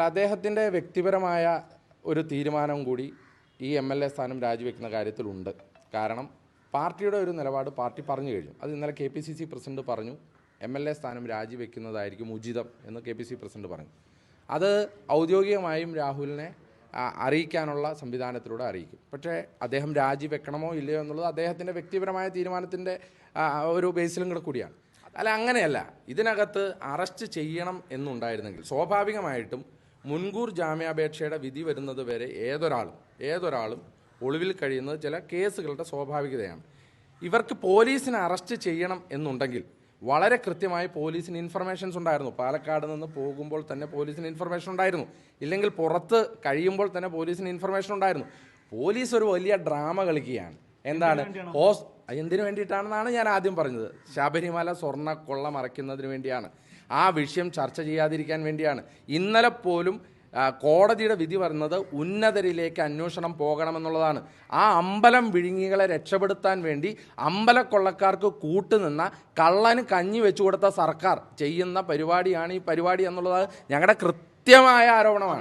അല്ല അദ്ദേഹത്തിന്റെ വ്യക്തിപരമായ ഒരു തീരുമാനം കൂടി ഈ എം എൽ എ സ്ഥാനം രാജിവെക്കുന്ന കാര്യത്തിലുണ്ട്. കാരണം പാർട്ടിയുടെ ഒരു നിലപാട് പാർട്ടി പറഞ്ഞു കഴിഞ്ഞു. അത് ഇന്നലെ K P C C president പറഞ്ഞു എം എൽ എ സ്ഥാനം രാജിവെക്കുന്നതായിരിക്കും ഉചിതം എന്ന് കെ പി സി പ്രസിഡന്റ് പറഞ്ഞു. അത് ഔദ്യോഗികമായും രാഹുലിനെ അറിയിക്കാനുള്ള സംവിധാനത്തിലൂടെ അറിയിക്കും. പക്ഷേ അദ്ദേഹം രാജിവെക്കണമോ ഇല്ലയോ എന്നുള്ളത് അദ്ദേഹത്തിന്റെ വ്യക്തിപരമായ തീരുമാനത്തിന്റെ ഒരു ബേസിലും കൂടെ കൂടിയാണ്. അല്ല അങ്ങനെയല്ല. ഇതിനകത്ത് അറസ്റ്റ് ചെയ്യണം എന്നുണ്ടായിരുന്നെങ്കിൽ സ്വാഭാവികമായിട്ടും മുൻകൂർ ജാമ്യാപേക്ഷയുടെ വിധി വരുന്നത് വരെ ഏതൊരാളും ഏതൊരാളും ഒളിവിൽ കഴിയുന്നത് ചില കേസുകളുടെ സ്വാഭാവികതയാണ്. ഇവർക്ക് പോലീസിനെ അറസ്റ്റ് ചെയ്യണം എന്നുണ്ടെങ്കിൽ വളരെ കൃത്യമായി പോലീസിന് ഇൻഫർമേഷൻസ് ഉണ്ടായിരുന്നു. പാലക്കാട് നിന്ന് പോകുമ്പോൾ തന്നെ പോലീസിന് ഇൻഫർമേഷൻ ഉണ്ടായിരുന്നു. ഇല്ലെങ്കിൽ പുറത്ത് കഴിയുമ്പോൾ തന്നെ പോലീസിന് ഇൻഫർമേഷൻ ഉണ്ടായിരുന്നു. പോലീസ് ഒരു വലിയ ഡ്രാമ കളിക്കുകയാണ്. എന്താണ്? ഹോസ് എന്തിനു വേണ്ടിയിട്ടാണെന്നാണ് ഞാൻ ആദ്യം പറഞ്ഞത്. ശബരിമല സ്വർണ കൊള്ള മറയ്ക്കുന്നതിന് വേണ്ടിയാണ്. ആ വിഷയം ചർച്ച ചെയ്യാതിരിക്കാൻ വേണ്ടിയാണ്. ഇന്നലെ പോലും കോടതിയുടെ വിധി പറയുന്നത് ഉന്നതരിലേക്ക് അന്വേഷണം പോകണമെന്നുള്ളതാണ്. ആ അമ്പലം വിഴുങ്ങികളെ രക്ഷപ്പെടുത്താൻ വേണ്ടി അമ്പലക്കൊള്ളക്കാർക്ക് കൂട്ടുനിന്ന കള്ളന് കഞ്ഞി വെച്ചു കൊടുത്ത സർക്കാർ ചെയ്യുന്ന പരിപാടിയാണ് ഈ പരിപാടി എന്നുള്ളത് ഞങ്ങളുടെ കൃത്യമായ ആരോപണമാണ്.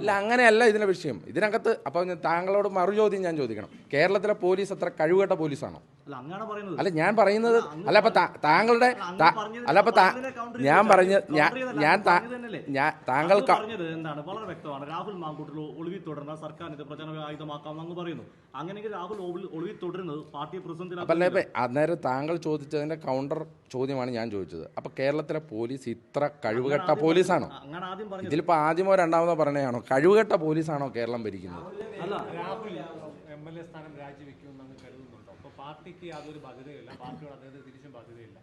ഇല്ല അങ്ങനെയല്ല ഇതിന്റെ വിഷയം. ഇതിനകത്ത് അപ്പോൾ താങ്കളോട് മറുചോദ്യം ഞാൻ ചോദിക്കണം. കേരളത്തിലെ പോലീസ് അത്ര കഴിവുകെട്ട പോലീസാണോ? അല്ല അങ്ങനെയാണ് പറയുന്നത്. അല്ല ഞാൻ പറയുന്നത് അല്ല അപ്പൊ താങ്കളുടെ അല്ല അപ്പൊ ഞാൻ പറഞ്ഞ ഞാൻ ഞാൻ താങ്കൾ പറഞ്ഞത് എന്താണ്? വളരെ വ്യക്തമാണ്. രാഹുൽ മാങ്കൂട്ടിൽ ഒളിവിൽ തുടർന്ന സർക്കാർ ഇത് പ്രചരണ ആയുധമാക്കാം അങ്ങ് പറയുന്നു. അങ്ങനെയെങ്കിൽ രാഹുൽ ഒളിവിൽ- തുടരുന്നത് പാർട്ടി അപ്പൊ അല്ലേ അന്നേരം താങ്കൾ ചോദിച്ചതിന്റെ കൗണ്ടർ ചോദ്യമാണ് ഞാൻ ചോദിച്ചത്. അപ്പൊ കേരളത്തിലെ പോലീസ് ഇത്ര കഴിവുകെട്ട പോലീസാണോ? അങ്ങനെ ആദ്യം പറഞ്ഞത് ഇതിലിപ്പോ ആദ്യമോ രണ്ടാമതോ പറഞ്ഞാണോ കഴിവുകെട്ട പോലീസാണോ കേരളം ഭരിക്കുന്നത്? അല്ല രാഹുൽ എം എൽ എ സ്ഥാനം അപ്പോൾ പാർട്ടിക്ക് യാതൊരു ബാധ്യതയില്ല പാർട്ടിയോട് അദ്ദേഹത്തിന് തിരിച്ചും ബാധ്യതയില്ല.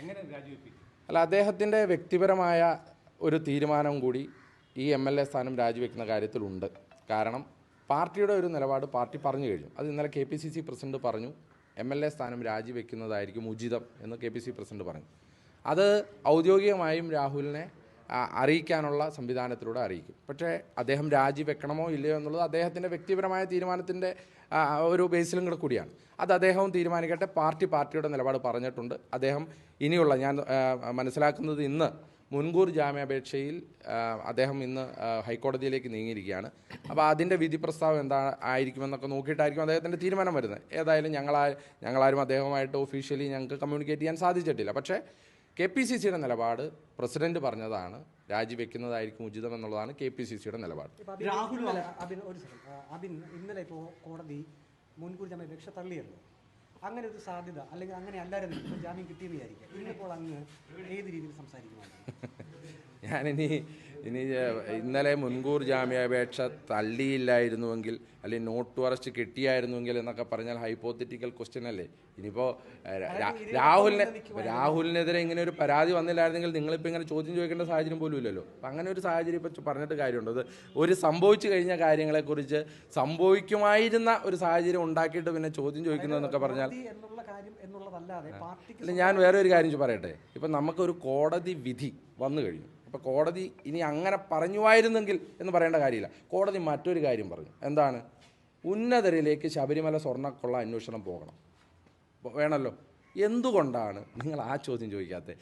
എങ്ങനെ രാജിവെപ്പിക്കും? അല്ല അദ്ദേഹത്തിന്റെ വ്യക്തിപരമായ ഒരു തീരുമാനം കൂടി ഈ എം എൽ എ സ്ഥാനം രാജിവെക്കുന്ന കാര്യത്തിലുണ്ട്. കാരണം പാർട്ടിയുടെ ഒരു നിലപാട് പാർട്ടി പറഞ്ഞു കഴിഞ്ഞു. അത് ഇന്നലെ K P C C president പറഞ്ഞു എം എൽ എ സ്ഥാനം രാജിവെക്കുന്നതായിരിക്കും ഉചിതം എന്ന് കെ പി സി പ്രസിഡന്റ് പറഞ്ഞു. അത് ഔദ്യോഗികമായും രാഹുലിനെ അറിയിക്കാനുള്ള സംവിധാനത്തിലൂടെ അറിയിക്കും. പക്ഷേ അദ്ദേഹം രാജിവെക്കണമോ ഇല്ലയോ എന്നുള്ളത് അദ്ദേഹത്തിന്റെ വ്യക്തിപരമായ തീരുമാനത്തിന്റെ ഒരു ബേസിലും കൂടെ കൂടിയാണ്. അത് അദ്ദേഹവും തീരുമാനിക്കട്ടെ പാർട്ടി പാർട്ടിയുടെ നിലപാട് പറഞ്ഞിട്ടുണ്ട്. അദ്ദേഹം ഇനിയുള്ള ഞാൻ മനസ്സിലാക്കുന്നത് ഇന്ന് മുൻകൂർ ജാമ്യാപേക്ഷയിൽ അദ്ദേഹം ഇന്ന് ഹൈക്കോടതിയിലേക്ക് നീങ്ങിയിരിക്കുകയാണ്. അപ്പോൾ അതിന്റെ വിധി പ്രസ്താവം എന്താ ആയിരിക്കുമെന്നൊക്കെ നോക്കിയിട്ടായിരിക്കും അദ്ദേഹത്തിന്റെ തീരുമാനം വരുന്നത്. ഏതായാലും ഞങ്ങളാ ഞങ്ങളാരും അദ്ദേഹവുമായിട്ട് ഒഫീഷ്യലി ഞങ്ങൾക്ക് കമ്മ്യൂണിക്കേറ്റ് ചെയ്യാൻ സാധിച്ചിട്ടില്ല. പക്ഷേ കെ പി സി സിയുടെ നിലപാട് പ്രസിഡന്റ് പറഞ്ഞതാണ് രാജിവെക്കുന്നതായിരിക്കും ഉചിതം എന്നുള്ളതാണ് കെ പി സി സിയുടെ നിലപാട്. ഇപ്പൊ അബിൻ ഒരു അബിൻ ഇന്നലെ ഇപ്പോൾ കോടതി മുൻകൂർ ജാമ്യാപേക്ഷ തള്ളിയല്ലോ അങ്ങനെ ഒരു സാധ്യത അല്ലെങ്കിൽ അങ്ങനെ അല്ലായിരുന്നു ഇപ്പോൾ ജാമ്യം കിട്ടിയെന്ന് വിചാരിക്കുക. ഇന്നിപ്പോൾ അങ്ങ് ഏത് രീതിയിൽ സംസാരിക്കുവാണ് ഞാനിനി ഇനി ഇന്നലെ മുൻകൂർ ജാമ്യാപേക്ഷ തള്ളിയില്ലായിരുന്നുവെങ്കിൽ അല്ലെങ്കിൽ നോട്ട് അറസ്റ്റ് കിട്ടിയായിരുന്നുവെങ്കിൽ എന്നൊക്കെ പറഞ്ഞാൽ ഹൈപ്പോത്തറ്റിക്കൽ ക്വസ്റ്റ്യൻ അല്ലേ? ഇനിയിപ്പോൾ രാഹുലിനെ രാഹുലിനെതിരെ ഇങ്ങനെ ഒരു പരാതി വന്നില്ലായിരുന്നെങ്കിൽ നിങ്ങളിപ്പോൾ ഇങ്ങനെ ചോദ്യം ചോദിക്കേണ്ട സാഹചര്യം പോലും ഇല്ലല്ലോ. അപ്പം അങ്ങനെ ഒരു സാഹചര്യം ഇപ്പോൾ പറഞ്ഞിട്ട് കാര്യമുണ്ട്. അത് ഒരു സംഭവിച്ചു കഴിഞ്ഞ കാര്യങ്ങളെക്കുറിച്ച് സംഭവിക്കുമായിരുന്ന ഒരു സാഹചര്യം ഉണ്ടാക്കിയിട്ട് പിന്നെ ചോദ്യം ചോദിക്കുന്നതെന്നൊക്കെ പറഞ്ഞാൽ ഞാൻ വേറെ ഒരു കാര്യം പറയട്ടെ. ഇപ്പം നമുക്കൊരു കോടതി വിധി വന്നു കഴിഞ്ഞു. അപ്പോൾ കോടതി ഇനി അങ്ങനെ പറഞ്ഞുമായിരുന്നെങ്കിൽ എന്ന് പറയേണ്ട കാര്യമില്ല. കോടതി മറ്റൊരു കാര്യം പറഞ്ഞു. എന്താണ്? ഉന്നതരിലേക്ക് ശബരിമല സ്വർണക്കൊള്ള അന്വേഷണം പോകണം. വേണമല്ലോ? എന്തുകൊണ്ടാണ്? നിങ്ങൾ ആ ചോദ്യം ചോദിക്കാത്തത്?